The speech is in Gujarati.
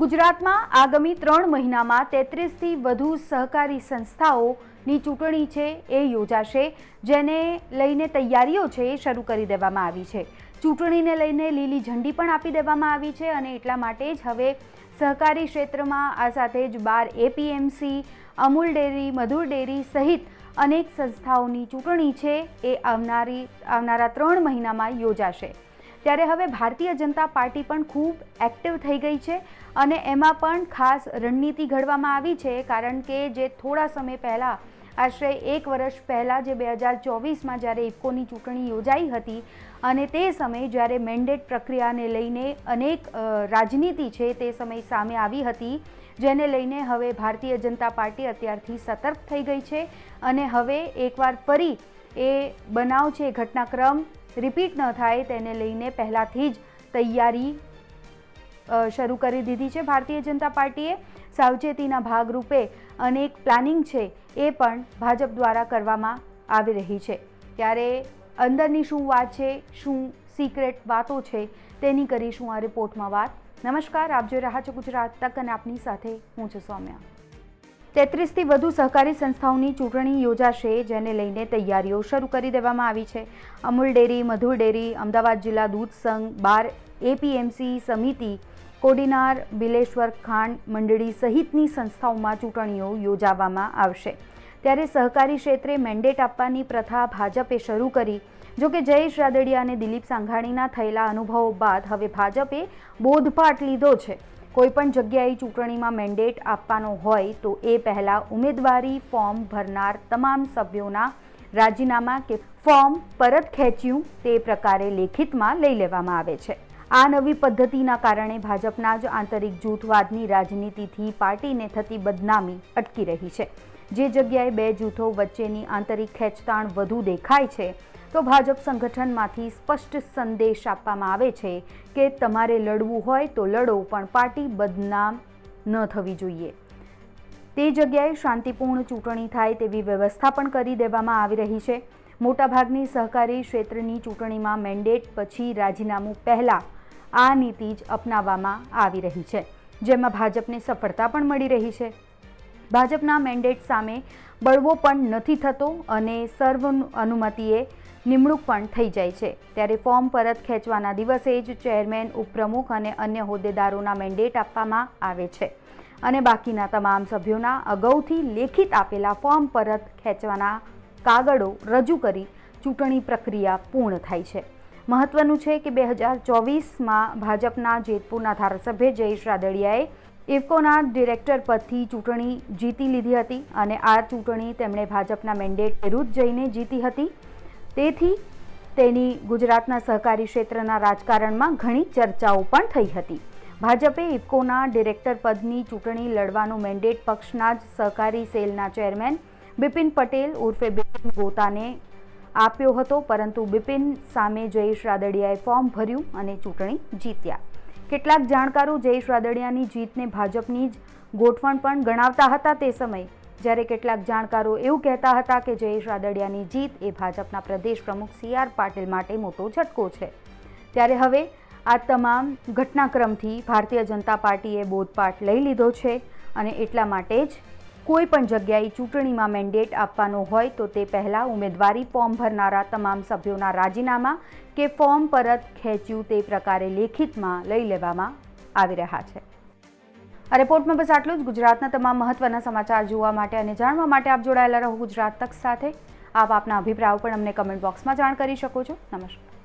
ગુજરાતમાં આગામી ત્રણ મહિનામાં તેત્રીસથી વધુ સહકારી સંસ્થાઓની ચૂંટણી છે એ યોજાશે, જેને લઈને તૈયારીઓ છે એ શરૂ કરી દેવામાં આવી છે. ચૂંટણીને લઈને લીલી ઝંડી પણ આપી દેવામાં આવી છે અને એટલા માટે જ હવે સહકારી ક્ષેત્રમાં આ સાથે જ બાર APMC, Amul dairy, Madhur dairy સહિત અનેક સંસ્થાઓની ચૂંટણી છે એ આવનારી, આવનારા ત્રણ મહિનામાં યોજાશે. ત્યારે હવે ભારતીય જનતા પાર્ટી પણ ખૂબ એક્ટિવ થઈ ગઈ છે અને એમાં પણ ખાસ રણનીતિ ઘડવામાં આવી છે કારણ કે જે થોડા સમય પહેલાં, આશરે એક વર્ષ પહેલાં જે બે હજાર ચોવીસમાં જ્યારે ઇફકોની ચૂંટણી યોજાઈ હતી અને તે સમયે જ્યારે મેન્ડેટ પ્રક્રિયાને લઈને અનેક રાજનીતિ છે તે સમય સામે આવી હતી, જેને લઈને હવે ભારતીય જનતા પાર્ટી અત્યારથી સતર્ક થઈ ગઈ છે અને હવે એકવાર ફરી એ બનાવ છે ઘટનાક્રમ રિપીટ ન થાય તેને લઈને પહેલાંથી જ તૈયારી શરૂ કરી દીધી છે ભારતીય જનતા પાર્ટીએ. સાવચેતીના ભાગરૂપે અનેક પ્લાનિંગ છે એ પણ ભાજપ દ્વારા કરવામાં આવી રહી છે. ત્યારે અંદરની શું વાત છે, શું સિક્રેટ વાતો છે તેની કરીશું આ રિપોર્ટમાં વાત. નમસ્કાર, આપ જોઈ રહ્યા છો ગુજરાત તક અને આપની સાથે હું છું સૌમ્યા. તેત્રીસથી વધુ સહકારી સંસ્થાઓની ચૂંટણી યોજાશે, જેને લઈને તૈયારીઓ શરૂ કરી દેવામાં આવી છે. અમૂલ ડેરી, મધુર ડેરી, અમદાવાદ જિલ્લા દૂધ સંઘ, બાર એપીએમસી સમિતિ, કોડીનાર, બિલેશ્વર ખાંડ મંડળી સહિતની સંસ્થાઓમાં ચૂંટણીઓ યોજાવામાં આવશે. ત્યારે સહકારી ક્ષેત્રે મેન્ડેટ આપવાની પ્રથા ભાજપે શરૂ કરી. જોકે જયેશ રાદડિયા અને દિલીપ સાંઘાણીના થયેલા અનુભવો બાદ હવે ભાજપે બોધપાઠ લીધો છે. કોઈપણ જગ્યાએ ચૂંટણીમાં મેન્ડેટ આપવાનો હોય તો એ પહેલાં ઉમેદવારી ફોર્મ ભરનાર તમામ સભ્યોના રાજીનામા કે ફોર્મ પરત ખેંચ્યું તે પ્રકારે લેખિતમાં લઈ લેવામાં આવે છે. આ નવી પદ્ધતિના કારણે ભાજપના જ આંતરિક જૂથવાદની રાજનીતિથી પાર્ટીને થતી બદનામી અટકી રહી છે. જે જગ્યાએ બે જૂથો વચ્ચેની આંતરિક ખેંચતાણ વધુ દેખાય છે, તો ભાજપ સંગઠનમાંથી સ્પષ્ટ સંદેશ આપવામાં આવે છે કે તમારે લડવું હોય તો લડો, પણ પાર્ટી બદનામ ન થવી જોઈએ. તે જગ્યાએ શાંતિપૂર્ણ ચૂંટણી થાય તેવી વ્યવસ્થા પણ કરી દેવામાં આવી રહી છે. મોટાભાગની સહકારી ક્ષેત્રની ચૂંટણીમાં મેન્ડેટ પછી રાજીનામું પહેલાં આ નીતિ જ અપનાવવામાં આવી રહી છે, જેમાં ભાજપને સફળતા પણ મળી રહી છે. ભાજપના મેન્ડેટ સામે બળવો પણ નથી થતો અને સર્વ અનુમતિએ નિમણૂક પણ થઈ જાય છે. ત્યારે ફોર્મ પરત ખેંચવાના દિવસે જ ચેરમેન, ઉપપ્રમુખ અને અન્ય હોદ્દેદારોના મેન્ડેટ આપવામાં આવે છે. અને બાકીના તમામ સભ્યોના અગાઉથી લેખિત આપેલા ફોર્મ પરત ખેંચવાના કાગળો રજૂ કરી ચૂંટણી પ્રક્રિયા પૂર્ણ થાય છે. મહત્વનું છે કે બે હજાર ચોવીસમાં ભાજપના જેતપુરના ધારાસભ્ય જયેશ રાદડિયાએ ઇફકોના ડિરેક્ટર પદથી ચૂંટણી જીતી લીધી હતી અને આ ચૂંટણી તેમણે ભાજપના મેન્ડેટ વિરુદ્ધ જઈને જીતી હતી. તેથી તેની ગુજરાતના સહકારી ક્ષેત્રના રાજકારણમાં ઘણી ચર્ચાઓ પણ થઈ હતી. ભાજપે ઇફકોના ડિરેક્ટર પદની ચૂંટણી લડવાનું મેન્ડેટ પક્ષના જ સહકારી સેલના ચેરમેન બિપિન પટેલ ઉર્ફે બિપિન ગોતાને આપ્યો હતો, પરંતુ બિપિન સામે જયેશ રાદડિયાએ ફોર્મ ભર્યું અને ચૂંટણી જીત્યા. કેટલાક જાણકારો જયેશ રાદડિયાની જીતને ભાજપની જ ગોઠવણ પણ ગણાવતા હતા તે સમયે. જ્યારે કેટલાક જાણકારો એવું કહેતા હતા કે જયેશ રાદડિયાની જીત એ ભાજપના પ્રદેશ પ્રમુખ સી આર પાટીલ માટે મોટો ઝટકો છે. ત્યારે હવે આ તમામ ઘટનાક્રમથી ભારતીય જનતા પાર્ટીએ બોધપાઠ લઈ લીધો છે અને એટલા માટે જ કોઈ પણ જગ્યાએ ચૂંટણીમાં મેન્ડેટ આપવાનો હોય તો તે પહેલાં ઉમેદવારી ફોર્મ ભરનારા તમામ સભ્યોના રાજીનામા કે ફોર્મ પરત ખેંચ્યું તે પ્રકારે લેખિતમાં લઈ લેવામાં આવી રહ્યા છે. આ રિપોર્ટમાં બસ આટલું જ. ગુજરાતના તમામ મહત્વના સમાચાર જોવા માટે અને જાણવા માટે આપ જોડાયેલા રહો ગુજરાત તક સાથે. આપ આપના અભિપ્રાયો પણ અમને કમેન્ટ બોક્સમાં જાણ કરી શકો છો. નમસ્કાર.